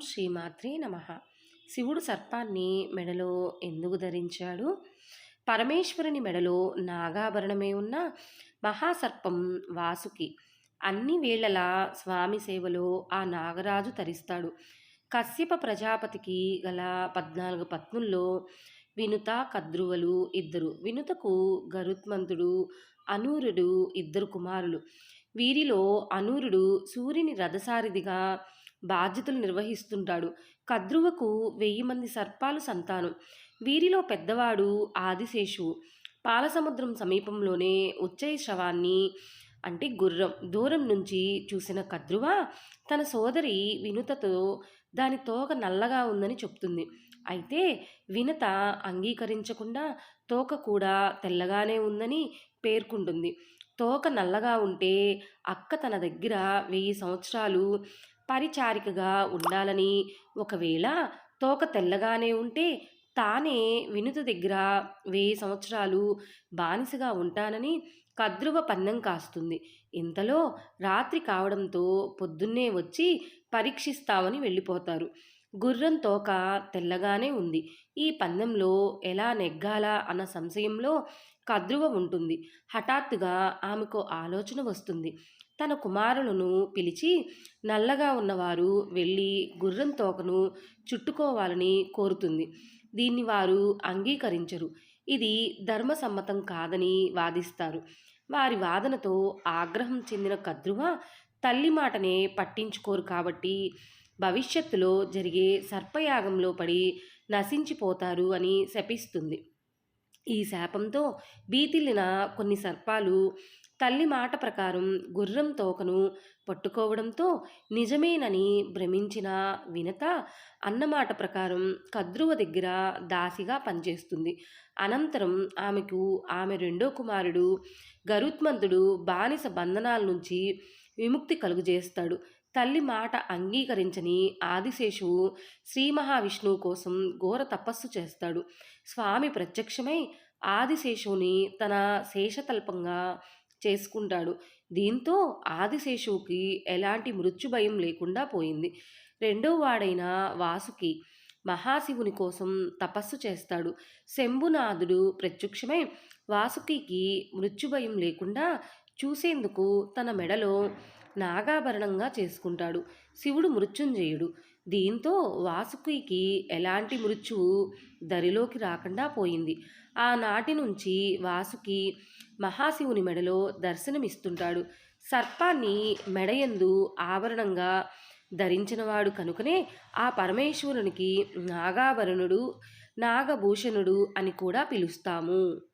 శ్రీమాత్రే నమ. శివుడు సర్పాన్ని మెడలో ఎందుకు ధరించాడు? పరమేశ్వరుని మెడలో నాగాభరణమే ఉన్న మహాసర్పం వాసుకి. అన్ని వేళలా స్వామి సేవలో ఆ నాగరాజు తరిస్తాడు. కశ్యప ప్రజాపతికి గల పద్నాలుగు పత్నుల్లో వినుత కద్రువలు ఇద్దరు. వినుతకు గరుత్మంతుడు అనూరుడు ఇద్దరు కుమారులు. వీరిలో అనూరుడు సూర్యుని రథసారిదిగా బాధ్యతలు నిర్వహిస్తుంటాడు. కద్రువకు వెయ్యి మంది సర్పాలు సంతానం. వీరిలో పెద్దవాడు ఆదిశేషువు. పాలసముద్రం సమీపంలోనే ఉచ్చయ శవాన్ని అంటే గుర్రం దూరం నుంచి చూసిన కద్రువ తన సోదరి వినుతతో దాని తోక నల్లగా ఉందని చెప్తుంది. అయితే వినత అంగీకరించకుండా తోక కూడా తెల్లగానే ఉందని పేర్కొంటుంది. తోక నల్లగా ఉంటే అక్క తన దగ్గర వెయ్యి సంవత్సరాలు పరిచారికగా ఉండాలని ఒకవేళ తోక తెల్లగానే ఉంటే తానే వినుత దగ్గర వెయ్యి సంవత్సరాలు బానిసగా ఉంటానని కద్రువ పందెం కాస్తుంది. ఇంతలో రాత్రి కావడంతో పొద్దున్నే వచ్చి పరీక్షిస్తామని వెళ్ళిపోతారు. గుర్రం తోక తెల్లగానే ఉంది. ఈ పందెంలో ఎలా నెగ్గాలా అన్న సంశయంలో కద్రువ ఉంటుంది. హఠాత్తుగా ఆమెకు ఆలోచన వస్తుంది. తన కుమారులను పిలిచి నల్లగా ఉన్నవారు వెళ్ళి గుర్రం తోకను చుట్టుకోవాలని కోరుతుంది. దీన్ని వారు అంగీకరించరు. ఇది ధర్మసమ్మతం కాదని వాదిస్తారు. వారి వాదనతో ఆగ్రహం చెందిన కద్రువ తల్లి మాటనే పట్టించుకోరు కాబట్టి భవిష్యత్తులో జరిగే సర్పయాగంలో పడి నశించిపోతారు అని శపిస్తుంది. ఈ శాపంతో బీతిల్లిన కొన్ని సర్పాలు తల్లి మాట ప్రకారం గుర్రం తోకను పట్టుకోవడంతో నిజమేనని భ్రమించిన వినత అన్నమాట ప్రకారం కద్రువ దగ్గర దాసిగా పనిచేస్తుంది. అనంతరం ఆమెకు ఆమె రెండో కుమారుడు గరుత్మంతుడు బానిస బంధనాల నుంచి విముక్తి కలుగజేస్తాడు. తల్లి మాట అంగీకరించని ఆదిశేషువు శ్రీ మహావిష్ణువు కోసం ఘోర తపస్సు చేస్తాడు. స్వామి ప్రత్యక్షమై ఆదిశేషువుని తన శేషతల్పంగా చేసుకుంటాడు. దీంతో ఆదిశేషువుకి ఎలాంటి మృత్యు భయం లేకుండా పోయింది. రెండో వాడైన వాసుకి మహాశివుని కోసం తపస్సు చేస్తాడు. శంభునాథుడు ప్రత్యక్షమై వాసుకికి మృత్యుభయం లేకుండా చూసేందుకు తన మెడలో నాగాభరణంగా చేసుకుంటాడు. శివుడు మృత్యుంజయుడు. దీంతో వాసుకికి ఎలాంటి మృత్యువు దరిలోకి రాకుండా పోయింది. ఆనాటి నుంచి వాసుకి మహాశివుని మెడలో దర్శనమిస్తుంటాడు. సర్పాన్ని మెడయందు ఆభరణంగా ధరించినవాడు కనుకనే ఆ పరమేశ్వరునికి నాగాభరణుడు నాగభూషణుడు అని కూడా పిలుస్తాము.